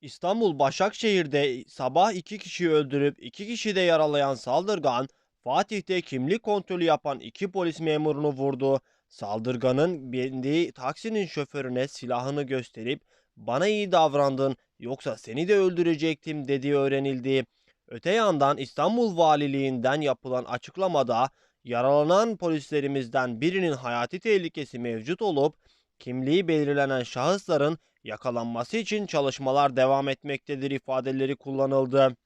İstanbul Başakşehir'de sabah iki kişiyi öldürüp iki kişi de yaralayan saldırgan, Fatih'te kimlik kontrolü yapan iki polis memurunu vurdu. Saldırganın bindiği taksinin şoförüne silahını gösterip bana iyi davrandın yoksa seni de öldürecektim dediği öğrenildi. Öte yandan İstanbul Valiliğinden yapılan açıklamada yaralanan polislerimizden birinin hayati tehlikesi mevcut olup kimliği belirlenen şahısların yakalanması için çalışmalar devam etmektedir ifadeleri kullanıldı.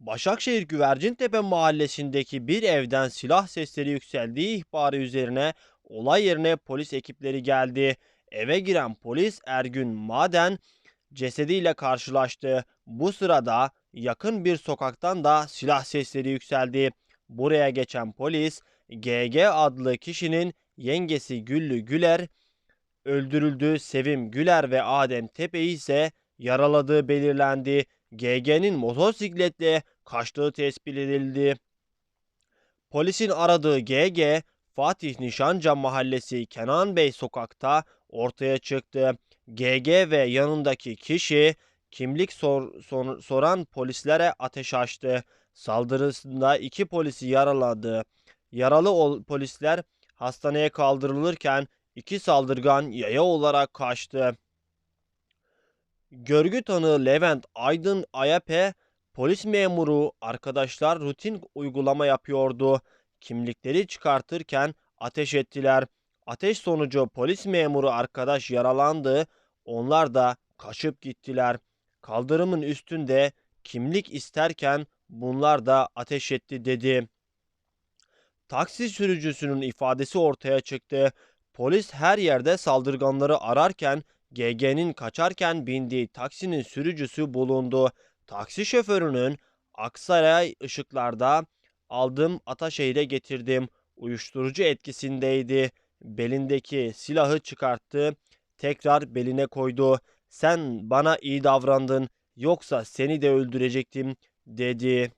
Başakşehir Güvercintepe mahallesindeki bir evden silah sesleri yükseldiği ihbarı üzerine olay yerine polis ekipleri geldi. Eve giren polis Ergün Maden cesediyle karşılaştı. Bu sırada yakın bir sokaktan da silah sesleri yükseldi. Buraya geçen polis GG adlı kişinin yengesi Güllü Güler öldürüldü. Sevim Güler ve Adem Tepe'yi ise yaraladığı belirlendi. GG'nin motosikletle kaçtığı tespit edildi. Polisin aradığı GG Fatih Nişanca Mahallesi Kenan Bey sokakta ortaya çıktı. GG ve yanındaki kişi kimlik sor- sor- soran polislere ateş açtı. Saldırısında iki polisi yaraladı. Yaralı ol- polisler hastaneye kaldırılırken iki saldırgan yaya olarak kaçtı. Görgü tanığı Levent Aydın Ayape polis memuru arkadaşlar rutin uygulama yapıyordu. Kimlikleri çıkartırken ateş ettiler. Ateş sonucu polis memuru arkadaş yaralandı. Onlar da kaçıp gittiler. Kaldırımın üstünde kimlik isterken bunlar da ateş etti dedi. Taksi sürücüsünün ifadesi ortaya çıktı. Polis her yerde saldırganları ararken GG'nin kaçarken bindiği taksinin sürücüsü bulundu. Taksi şoförünün Aksaray ışıklarda aldım Ataşehir'e getirdim. Uyuşturucu etkisindeydi. Belindeki silahı çıkarttı. Tekrar beline koydu. Sen bana iyi davrandın yoksa seni de öldürecektim dedi.